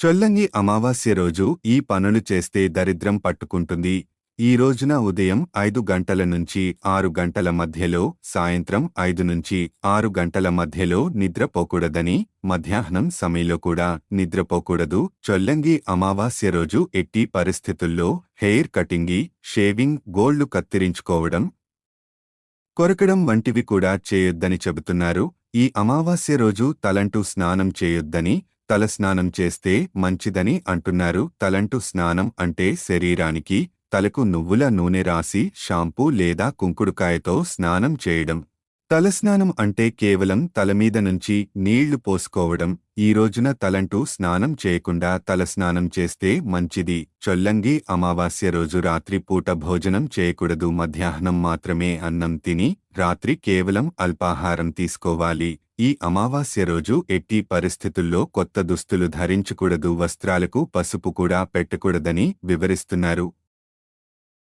చొల్లంగి అమావాస్య రోజు ఈ పనులు చేస్తే దరిద్రం పట్టుకుంటుంది. ఈ రోజున ఉదయం ఐదు గంటల నుంచి ఆరు గంటల మధ్యలో సాయంత్రం ఐదు నుంచి ఆరు గంటల మధ్యలో నిద్రపోకూడదని మధ్యాహ్నం సమయంలో కూడా నిద్రపోకూడదు చొల్లంగి అమావాస్య రోజు ఎట్టి పరిస్థితుల్లో హెయిర్ కటింగి షేవింగ్ గోళ్ళు కత్తిరించుకోవడం కొరకడం వంటివి కూడా చేయొద్దని చెబుతున్నారు. ఈ అమావాస్య రోజు తలంటూ స్నానం చేయొద్దని తలస్నానం చేస్తే మంచిదని అంటున్నారు. తలంటు స్నానం అంటే శరీరానికి తలకు నువ్వుల నూనె రాసి షాంపూ లేదా కుంకుడుకాయతో స్నానం చేయడం. తలస్నానం అంటే కేవలం తలమీద నుంచి నీళ్ళు పోసుకోవడం. ఈ రోజున తలంటూ స్నానం చేయకుండా తలస్నానం చేస్తే మంచిది. చొల్లంగి అమావాస్య రోజు రాత్రి పూట భోజనం చేయకూడదు. మధ్యాహ్నం మాత్రమే అన్నం తిని రాత్రి కేవలం అల్పాహారం తీసుకోవాలి. ఈ అమావాస్య రోజు ఎట్టి పరిస్థితుల్లో కొత్త దుస్తులు ధరించకూడదు వస్త్రాలకు పసుపు కూడా పెట్టకూడదని వివరిస్తున్నారు.